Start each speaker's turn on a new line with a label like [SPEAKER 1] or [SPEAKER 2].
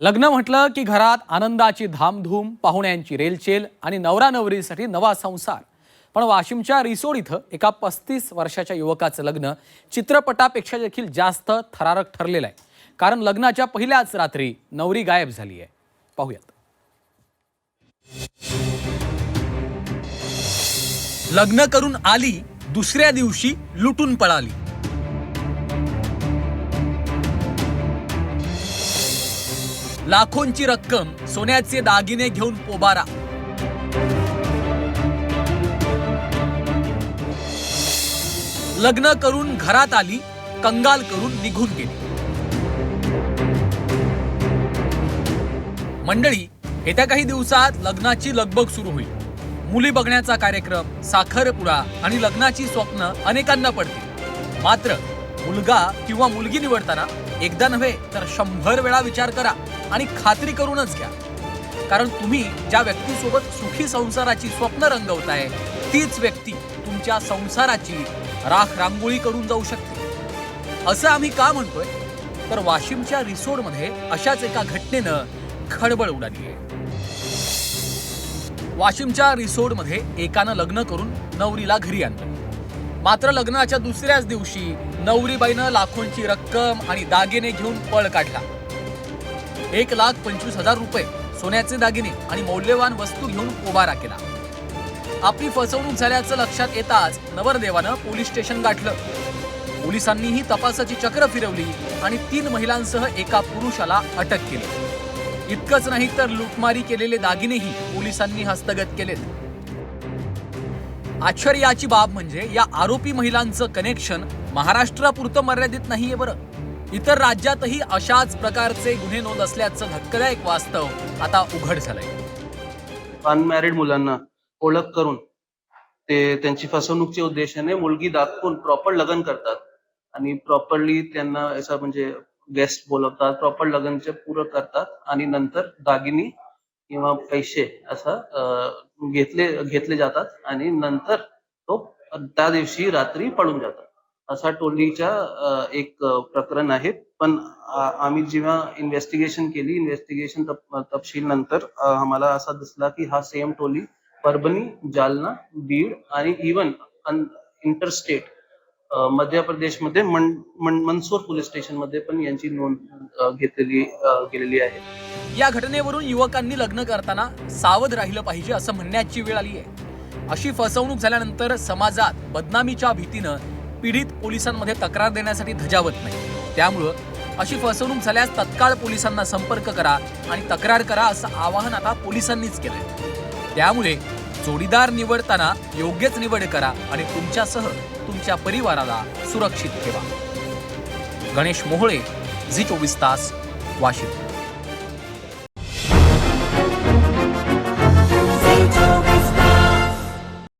[SPEAKER 1] लग्न म्हटलं की घरात आनंदाची धामधूम पाहुण्यांची रेलचेल आणि नवरा नवरीसाठी नवा संसार. पण वाशिमच्या रिसोड इथं एका पस्तीस वर्षाच्या युवकाचं लग्न चित्रपटापेक्षा देखील जास्त थरारक ठरलेलं आहे. कारण लग्नाच्या पहिल्याच रात्री नवरी गायब झाली आहे पाहूयात. लग्न करून आली दुसऱ्या दिवशी लुटून पळाली. लाखोंची रक्कम सोन्याचे दागिने घेऊन पोबारा. लग्न करून घरात आली कंगाल करून निघून गेली. मंडळी येत्या काही दिवसात लग्नाची लगबग सुरू होईल. मुली बघण्याचा कार्यक्रम साखरपुडा आणि लग्नाची स्वप्न अनेकांना पडतील. मात्र मुलगा किंवा मुलगी निवडताना एकदा नव्हे तर शंभर वेळा विचार करा. आणि खात्री करूनच घ्या. कारण तुम्ही ज्या व्यक्तीसोबत सुखी संसाराची स्वप्न रंगवताय तीच व्यक्ती तुमच्या संसाराची राख रांगोळी करून जाऊ शकते. असं आम्ही का म्हणतोय? तर वाशिमच्या रिसोडमध्ये अशाच एका घटनेनं खळबळ उडाली आहे. वाशिमच्या रिसोडमध्ये एकानं लग्न करून नवरीला घरी आणलं. मात्र लग्नाच्या दुसऱ्याच दिवशी नवरीबाईनं लाखोंची रक्कम आणि दागिने घेऊन पळ काढला. एक लाख पंचवीस हजार रुपये सोन्याचे दागिने आणि मौल्यवान वस्तू घेऊन उभारा केला. आपली फसवणूक झाल्याचं लक्षात येताच नवरदेवानं पोलीस स्टेशन गाठलं. पोलिसांनीही तपासाची चक्र फिरवली आणि तीन महिलांसह एका पुरुषाला अटक केली. इतकंच नाही तर लुटमारी केलेले दागिनेही पोलिसांनी हस्तगत केलेत. आश्चर्याची बाब म्हणजे या आरोपी महिलांचं कनेक्शन महाराष्ट्रापुरतं मर्यादित नाहीये बरं. इतर राज्यातही अशाच प्रकारचे गुन्हे नोंद असल्याचं धक्कदायक वास्तव आता उघड झालंय.
[SPEAKER 2] अनमॅरिड मुलांना ओळख करून ते त्यांची फसवणूकच्या उद्देशाने मुलगी दाखवून प्रॉपर लग्न करतात. आणि प्रॉपरली त्यांना असं म्हणजे गेस्ट बोलवतात प्रॉपर लग्नचे पूर्ण करतात आणि नंतर दागिनी किंवा पैसे असं घेतले घेतले जातात आणि नंतर तो त्या दिवशी रात्री पळून जातात. असा टोलीच्या एक प्रकरण आहे पण आम्ही जेव्हा इन्व्हेस्टिगेशन केली इन्व्हेस्टिगेशन तपशील नंतर आम्हाला असा दिसला की हा सेम टोली परभणी जालना बीड आणि इवन इंटरस्टेट मध्य प्रदेशमध्ये मन, मन, मनसूर पोलीस स्टेशनमध्ये पण यांची नोंद घेतलेली गेलेली आहे.
[SPEAKER 1] या घटनेवरून युवकांनी लग्न करताना सावध राहिलं पाहिजे असं म्हणण्याची वेळ आली आहे. अशी फसवणूक झाल्यानंतर समाजात बदनामीच्या भीतीनं पीडित पोलिसांमध्ये तक्रार देण्यासाठी धजावत नाही. त्यामुळं अशी फसवणूक झाल्यास तत्काळ पोलिसांना संपर्क करा आणि तक्रार करा असं आवाहन आता पोलिसांनीच केलंय. त्यामुळे जोडीदार निवडताना योग्यच निवड करा आणि तुमच्यासह तुमच्या परिवाराला सुरक्षित ठेवा. गणेश मोहळे झी चोवीस तास वाशिम.